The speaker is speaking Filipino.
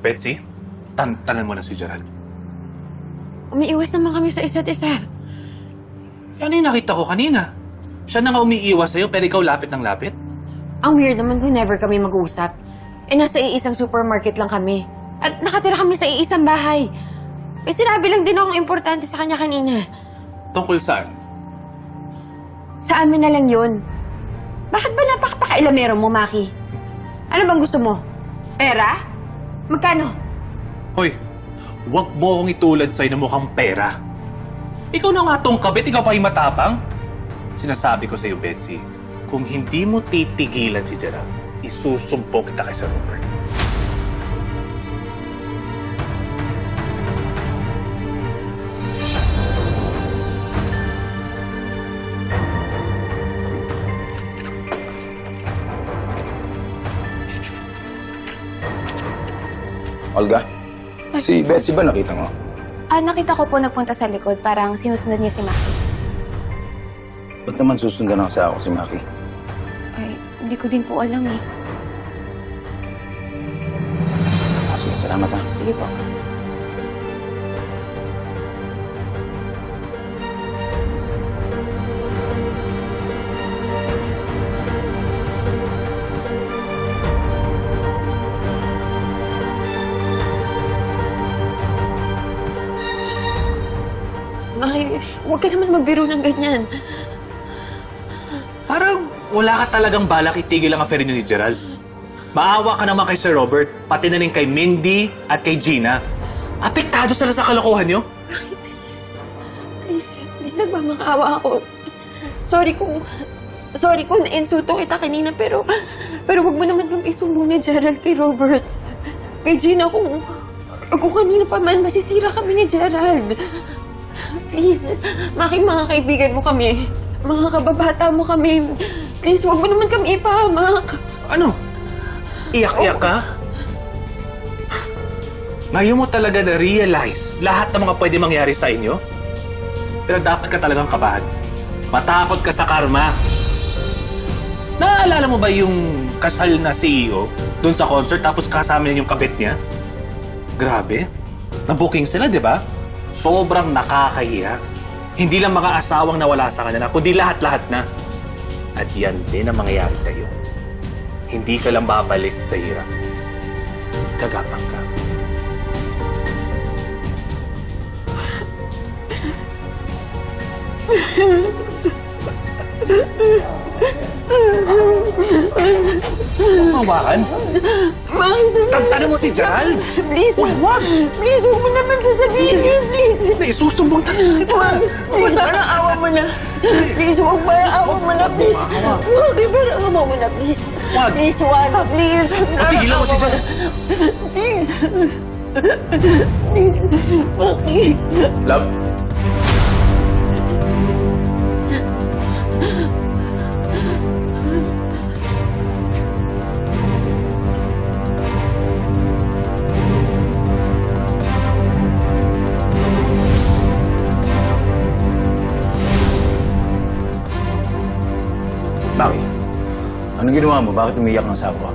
Betsy, tantanan mo na si Gerald. Umiiwas naman kami sa isa't isa. Ano yung nakita ko kanina? Siya na nga umiiwas sa'yo pero ikaw lapit ng lapit? Ang weird naman kung never kami mag-uusap. Eh, nasa iisang supermarket lang kami. At nakatira kami sa iisang bahay. Eh, sinabi lang din akong importante sa kanya kanina. Tungkol saan? Sa amin na lang yun. Bakit ba napakapakailamero mo, Maki? Ano bang gusto mo? Pera? Magkano? Hoy, wag mo akong itulad sa'yo na mukhang pera. Ikaw na nga tong kabit, ikaw pa yung matapang. Sinasabi ko sa'yo, Betsy, kung hindi mo titigilan si Gerald, isusumpong kita kay Sir Robert. Olga, si Betsy ba nakita mo? Ah, nakita ko po nagpunta sa likod. Parang sinusunod niya si Maki. Ba't naman susundan ako sa ako si Maki? Ay, hindi ko din po alam eh. Ah, sige, salamat ha. Sige po. Maki, huwag ka naman magbiro ng ganyan. Parang wala ka talagang balak itigil ang affair niyo ni Gerald. Maawa ka naman kay Sir Robert, pati na rin kay Mindy at kay Gina. Apektado sila sa kalokohan niyo? Please, please, nagmamakaawa ako. Sorry kung... Sorry kung na-insulto kita kanina, pero... Pero wag mo naman kang isumbong ni Gerald kay Robert. Kay Gina, kung... Kung kanina pa man, masisira kami ni Gerald. Please, making mga kaibigan mo kami. Mga kababata mo kami. Please, wag mo naman kami ipahamak. Ano? Iyak-iyak ka? Ngayon mo talaga na-realize lahat ng mga pwede mangyari sa inyo? Pero dapat ka talagang kabahan. Matakot ka sa karma. Naaalala mo ba yung kasal na CEO dun sa concert tapos kasama niya yung kabit niya? Grabe. Na-booking sila, di ba? Sobrang nakakahiya. Hindi lang mga asawang nawala sa kanila, kundi lahat-lahat na. At yan din ang mangyayari sa iyo. Hindi ka lang babalik sa hirap. Gagapang ka. Mawakan? Maki, sabi- Tantanan mo si Gerald! Please, Wag, wag! please, wag mo naman sasabihin yun, please. Hindi, susumbong talaga kita! Please, parang awa mo na. Please, huwag parang awa mo na, please. Maki, parang awa mo na, please. Wag. Please, wag, please. Patigilan mo si Gerald. Please. Please, Maki. Love? Anong ginawa mo? Bakit umiyak ng sawa?